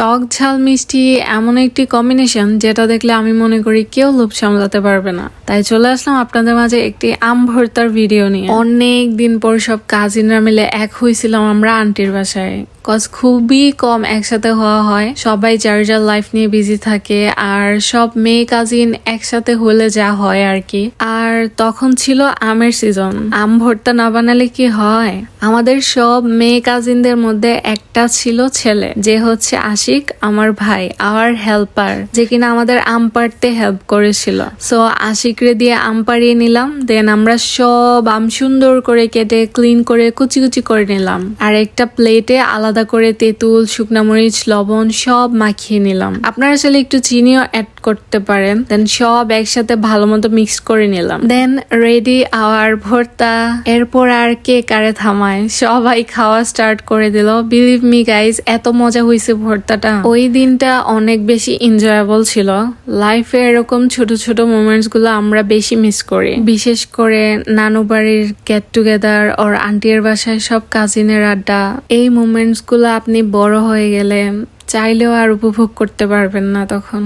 টক ঝাল মিষ্টি এমন একটি কম্বিনেশন যেটা দেখলে আমি মনে করি কেউ লোভ সামলাতে পারবে না। তাই চলে আসলাম আপনাদের মাঝে একটি আম ভর্তার ভিডিও নিয়ে। অনেক দিন পর সব কাজিনরা মিলে এক হয়েছিলাম আমরা আন্টির বাসায়। কজ খুবই কম একসাথে হওয়া হয়। সবাই যার যার লাইফ নিয়ে বিজি থাকে আর সব মেয়ে কাজিন একসাথে হলে যা হয় আর কি। আর তখন ছিল আমের সিজন আম ভর্তা না বানালে কি হয়? আমাদের সব মেয়ে কাজিনদের মধ্যে একটা ছিল ছেলে, যে হচ্ছে আশিক আমার ভাই আওয়ার হেল্পার যে কিনা আমাদের আম পাড়তে হেল্প করেছিল। সো আশিকরে দিয়ে আম পাড়িয়ে নিলাম দেন আমরা সব আম সুন্দর করে কেটে ক্লিন করে, কুচি কুচি করে নিলাম। আর একটা প্লেটে আলাদা করে তেঁতুল, শুকনা মরিচ, লবণ সব মাখিয়ে নিলাম। আপনারা আসলে একটু চিনিও অ্যাড করতে পারেন দেন সব একসাথে ভালো মতো মিক্স করে নিলাম। দেন রেডি আওয়ার ভর্তা। এরপর আর কে কারে থামায়? সবাই খাওয়া স্টার্ট করে দিল। বিলিভ মি গাইজ এত মজা হয়েছে ভর্তাটা। ওই দিনটা অনেক বেশি এনজয়েবল ছিল। লাইফে এরকম ছোট ছোট মোমেন্টসগুলো আমরা বেশি মিস করি। বিশেষ করে নানু বাড়ির গেট টুগেদার ওর আন্টির বাসায় সব কাজিনের আড্ডা। এই মোমেন্টসগুলো আপনি বড় হয়ে গেলে চাইলেও আর উপভোগ করতে পারবেন না তখন।